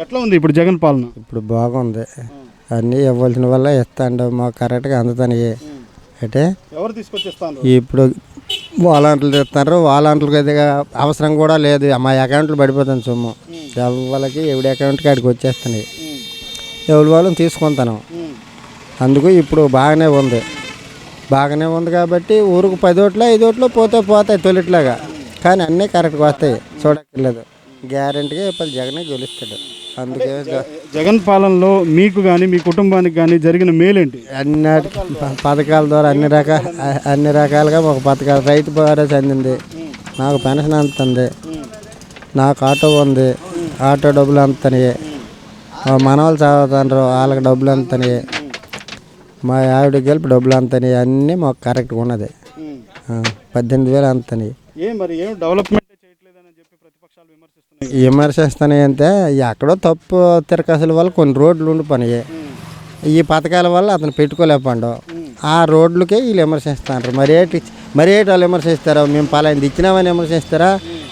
ఎట్లా ఉంది ఇప్పుడు జగన్ పాలన? ఇప్పుడు బాగుంది. అన్నీ ఇవ్వాల్సిన వల్ల ఇస్తాండు. మాకు కరెక్ట్గా అందుతాయి అంటే ఎవరు తీసుకొచ్చేస్తాను ఇప్పుడు వాలంటీర్లు ఇస్తున్నారు వాలంటీర్లకు అయితే అవసరం కూడా లేదు. మా అకౌంట్లో పడిపోతుంది సొమ్ము. ఎవరికి ఎవడి అకౌంట్కి ఆడికి వచ్చేస్తున్నాయి ఎవరి వాళ్ళని తీసుకుంటాను. అందుకు ఇప్పుడు బాగానే ఉంది. బాగానే ఉంది కాబట్టి ఊరికి పది ఓట్లు ఐదు ఓట్లు పోతే పోతాయి తొలిట్లాగా. కానీ అన్నీ కరెక్ట్గా వస్తాయి. చూడక్కర్లేదు. గ్యారంటీగా ఇప్పుడు జగనే గెలుస్తాడు. అందుకే జగన్ పాలనలో మీకు కానీ మీ కుటుంబానికి కానీ జరిగిన మేలేంటి? అన్ని పథకాల ద్వారా అన్ని రకాల అన్ని రకాలుగా ఒక పథకాలు రైతు భరోసా అందింది. నాకు పెన్షన్ అందుతుంది నాకు ఆటో ఉంది. ఆటో డబ్బులు అందుతున్నాయి మా మనవాళ్ళు చదువుతున్నారు వాళ్ళకి డబ్బులు అందుతున్నాయి మా ఆవిడకి గెలుపు డబ్బులు అందుతున్నాయి అన్నీ మాకు కరెక్ట్గా ఉన్నది. పద్దెనిమిది వేలు అందుతున్నాయి ఏం మరి ఏం డెవలప్మెంట్ విమర్శిస్తున్నాయి అంటే ఎక్కడో తప్పు తిరకాసుల వల్ల కొన్ని రోడ్లు ఉండిపోయినాయి. ఈ పథకాల వల్ల అతను పెట్టుకోలేకపోయాడు. ఆ రోడ్లకే వీళ్ళు విమర్శిస్తున్నారు. మరి ఏంటి మరి ఏంటి వాళ్ళు విమర్శిస్తారో? మేము పలాంది ఇచ్చినామని విమర్శిస్తారా?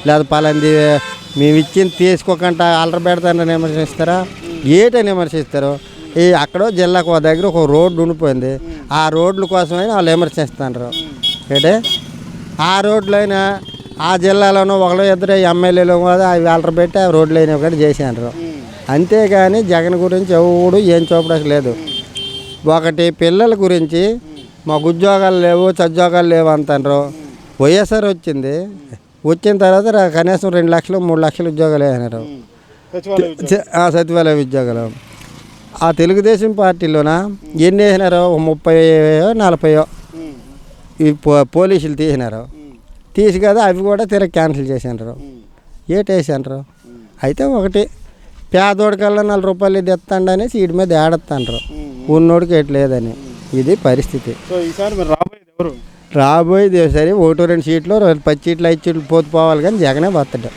లేదా పలాంది మేము ఇచ్చింది తీసుకోకుండా అల్లరి పెడతానని విమర్శిస్తారా? ఏటని విమర్శిస్తారు? ఈ అక్కడో జిల్లాకు దగ్గర ఒక రోడ్డు ఉండిపోయింది. ఆ రోడ్ల కోసమైనా వాళ్ళు విమర్శిస్తున్నారు. ఏంటే? ఆ రోడ్లైనా ఆ జిల్లాలోనూ ఒకళ్ళు ఇద్దరు ఎమ్మెల్యేలు కూడా అవి అల్లరి పెట్టి ఆ రోడ్లు అయినా ఒకటి చేశారు. అంతేగాని జగన్ గురించి ఎవడు ఏం చూపడానికి లేదు ఒకటి పిల్లల గురించి మాకు ఉద్యోగాలు లేవు సద్యోగాలు లేవు అంటారు. వైఎస్ఆర్ వచ్చింది. వచ్చిన తర్వాత కనీసం రెండు లక్షలు మూడు లక్షలు ఉద్యోగాలు వేసినారు. సచివాలయ ఉద్యోగాలు. ఆ తెలుగుదేశం పార్టీలోన ఎన్ని వేసినారో? ముప్పై నలభైయో. ఈ పో పోలీసులు తీసినారు. తీసి కదా అవి కూడా తిరగ క్యాన్సిల్ చేసినారు ఏటి వేసినారు అయితే ఒకటి పేదోడికల్లా నాలుగు రూపాయలు ఇది ఎత్తండి అనేసి వీటి మీద ఏడత్తాండ్రు. ఉన్నోడికి ఎటు లేదని. ఇది పరిస్థితి. రాబోయేది సరే ఒకటో రెండు సీట్లు రెండు పది సీట్లు ఐదు సీట్లు పోతు పోవాలి కానీ జగనే వస్తాడు.